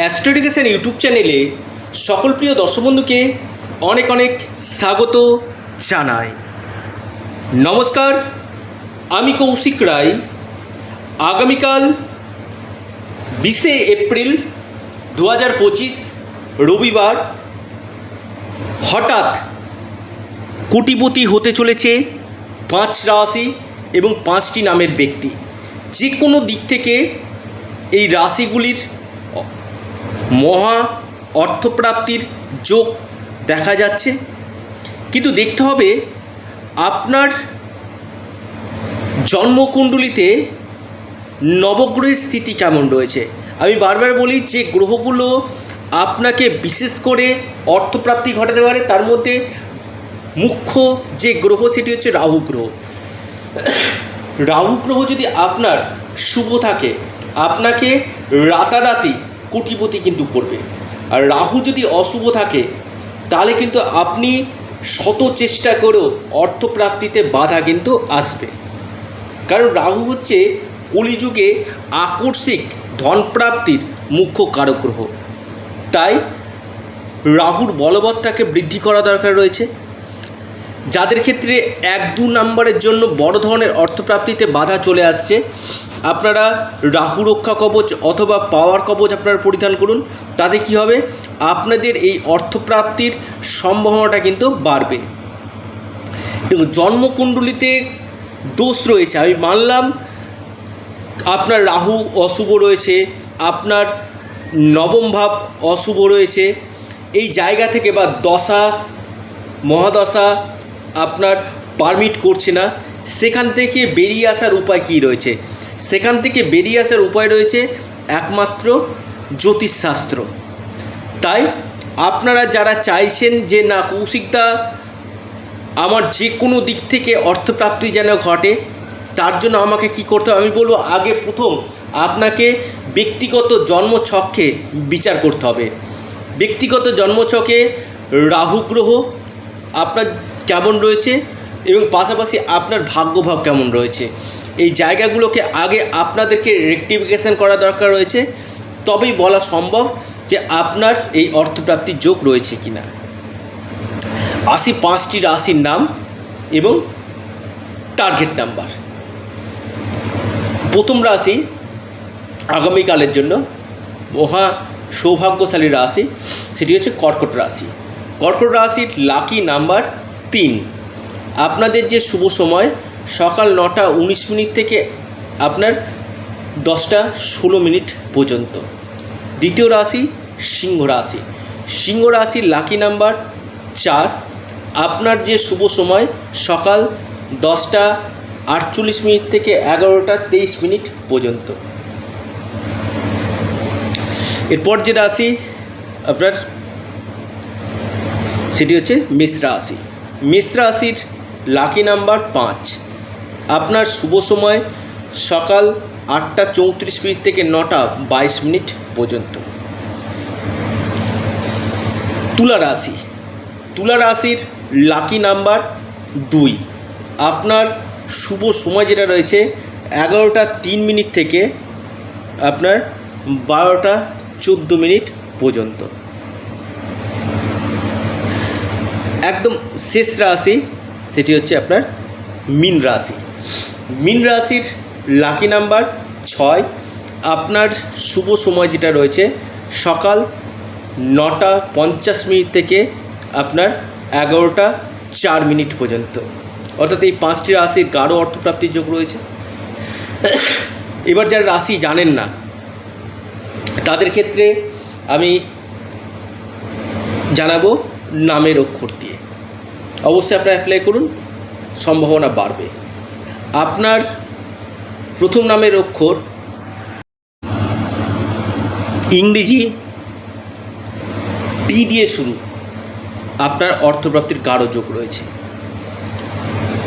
অ্যাস্ট্রোডিকেশন YouTube চ্যানেলে সকল প্রিয় দর্শক বন্ধুকে অনেক অনেক স্বাগত জানাই। নমস্কার, আমি কৌশিক রায়। আগামীকাল বিশে এপ্রিল দু হাজার পঁচিশ রবিবার হঠাৎ কোটিপতি হতে চলেছে পাঁচ রাশি এবং পাঁচটি নামের ব্যক্তি। যে কোনো দিক থেকে এই রাশিগুলির মহা অর্থপ্রাপ্তির যোগ দেখা যাচ্ছে। কিন্তু দেখতে হবে আপনার জন্মকুণ্ডলিতে নবগ্রহের স্থিতি কেমন রয়েছে। আমি বারবার বলি, যে গ্রহগুলো আপনাকে বিশেষ করে অর্থপ্রাপ্তি ঘটাতে পারে, তার মধ্যে মুখ্য যে গ্রহ, সেটি হচ্ছে রাহু গ্রহ। রাহু গ্রহ যদি আপনার শুভ থাকে, আপনাকে রাতারাতি কোটিপতি কিন্তু করবে। আর রাহু যদি অশুভ থাকে, তাহলে কিন্তু আপনি শত চেষ্টা করেও অর্থপ্রাপ্তিতে বাধা কিন্তু আসবে। কারণ রাহু হচ্ছে কলিযুগে আকস্মিক ধনপ্রাপ্তির মুখ্য কারক গ্রহ তাই রাহুর বলবত্তাকে বৃদ্ধি করা দরকার রয়েছে। যাদের ক্ষেত্রে এক দু নম্বরের জন্য বড় ধরনের অর্থপ্রাপ্তিতে বাধা চলে আসছে, আপনারা রাহু রক্ষা কবচ অথবা পাওয়ার কবচ আপনারা পরিধান করুন, তাতে কি হবে? আপনাদের এই অর্থপ্রাপ্তির সম্ভাবনাটা কিন্তু বাড়বে। এবং জন্মকুণ্ডলিতে দোষ রয়েছে, আমি মানলাম আপনার রাহু অশুভ রয়েছে, আপনার নবম ভাব অশুভ রয়েছে, এই জায়গা থেকে বা দশা, মহাদশা আপনার পারমিট করছে না, সেখান থেকে বেরিয়ে আসার উপায় কী রয়েছে? সেখান থেকে বেরিয়ে আসার উপায় রয়েছে একমাত্র জ্যোতিষশাস্ত্র। তাই আপনারা যারা চাইছেন যে না কৌশিকদা আমার যে কোনো দিক থেকে অর্থপ্রাপ্তি যেন ঘটে, তার জন্য আমাকে কি করতে হবে? আমি বলব আগে প্রথম আপনাকে ব্যক্তিগত জন্মছককে বিচার করতে হবে। ব্যক্তিগত জন্মছকে রাহু গ্রহ, আপনার কেমন রয়েছে এবং পাশাপাশি আপনার ভাগ্যভাব কেমন রয়েছে? এই জায়গাগুলোকে আগে আপনাদেরকে রেকটিফিকেশান করা দরকার রয়েছে। তবেই বলা সম্ভব যে আপনার এই অর্থপ্রাপ্তির যোগ রয়েছে কি না আসি পাঁচটি রাশির নাম এবং টার্গেট নাম্বার প্রথম রাশি আগামীকালের জন্য মহা সৌভাগ্যশালী রাশি। সেটি হচ্ছে কর্কট রাশি। কর্কট রাশির লাকি নাম্বার তিন। আপনাদের যে শুভ সময়, সকাল নটা উনিশ মিনিট থেকে আপনার দশটা ষোলো মিনিট পর্যন্ত। দ্বিতীয় রাশি, সিংহ রাশি। সিংহ রাশির লাকি নাম্বার চার। আপনার যে শুভ সময়, সকাল দশটা আটচল্লিশ মিনিট থেকে এগারোটা তেইশ মিনিট পর্যন্ত। এরপর যে রাশি, আপনার, সেটি হচ্ছে মেষ রাশি। মেষ রাশির লাকি নাম্বার পাঁচ। আপনার শুভ সময় সকাল আটটা চৌত্রিশ মিনিট থেকে নটা বাইশ মিনিট পর্যন্ত। তুলা রাশি। তুলা রাশির লাকি নাম্বার দুই। আপনার শুভ সময় যেটা রয়েছে, এগারোটা তিন মিনিট থেকে আপনার বারোটা চোদ্দ মিনিট পর্যন্ত। একদম শেষ রাশি, সেটি হচ্ছে আপনার মিন রাশি। মিন রাশির লাকি নাম্বার ছয়। আপনার শুভ সময় যেটা রয়েছে, সকাল নটা পঞ্চাশ মিনিট থেকে আপনার এগারোটা চার মিনিট পর্যন্ত। অর্থাৎ এই পাঁচটি রাশির গাঢ় অর্থপ্রাপ্তির যোগ রয়েছে। এবার যারা রাশি জানেন না, তাদের ক্ষেত্রে আমি জানাব নামের অক্ষর দিয়ে। অবশ্যই আপনারা অ্যাপ্লাই করুন, সম্ভাবনা বাড়বে। আপনার প্রথম নামের অক্ষর ইংরেজি টি দিয়ে শুরু। আপনার অর্থপ্রাপ্তির গাঢ় যোগ রয়েছে।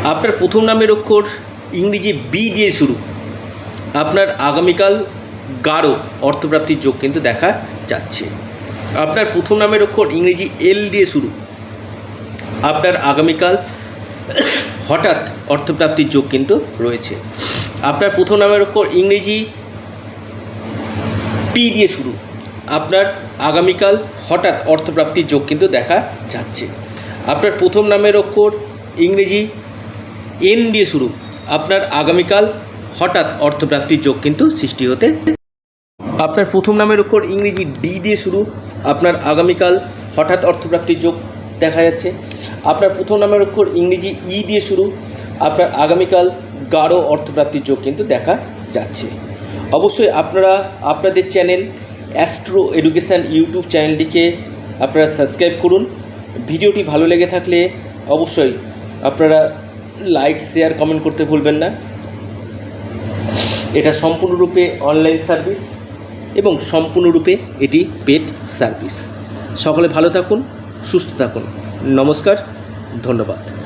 আপনার প্রথম নামের অক্ষর ইংরেজি বি দিয়ে শুরু। আপনার আগামীকাল গাঢ় অর্থপ্রাপ্তির যোগ কিন্তু দেখা যাচ্ছে। আপনার প্রথম নামের অক্ষর ইংরেজি এল দিয়ে শুরু। আপনার আগামীকাল হঠাৎ অর্থপ্রাপ্তির যোগ কিন্তু রয়েছে। আপনার প্রথম নামের অক্ষর ইংরেজি পি দিয়ে শুরু। আপনার আগামীকাল হঠাৎ অর্থপ্রাপ্তির যোগ কিন্তু দেখা যাচ্ছে। আপনার প্রথম নামের অক্ষর ইংরেজি এন দিয়ে শুরু। আপনার আগামীকাল হঠাৎ অর্থপ্রাপ্তির যোগ কিন্তু সৃষ্টি হতে আপনার প্রথম নামের অক্ষর ইংরেজি ডি দিয়ে শুরু। আপনার আগামীকাল হঠাৎ অর্থপ্রাপ্তির যোগ দেখা যাচ্ছে। আপনার প্রথম নামের অক্ষর ইংরেজি ই দিয়ে শুরু, আপনার আগামীকাল গাঢ় অর্থপ্রাপ্তির যোগ কিন্তু দেখা যাচ্ছে। অবশ্যই আপনারা আপনাদের চ্যানেল অ্যাস্ট্রো এডুকেশান ইউটিউব চ্যানেলটিকে আপনারা সাবস্ক্রাইব করুন। ভিডিওটি ভালো লেগে থাকলে অবশ্যই আপনারা লাইক, শেয়ার, কমেন্ট করতে ভুলবেন না। এটা সম্পূর্ণরূপে অনলাইন সার্ভিস। এবং সম্পূর্ণরূপে এটি পেট সার্ভিস। সকলে ভালো থাকুন সুস্থ থাকুন। নমস্কার ধন্যবাদ।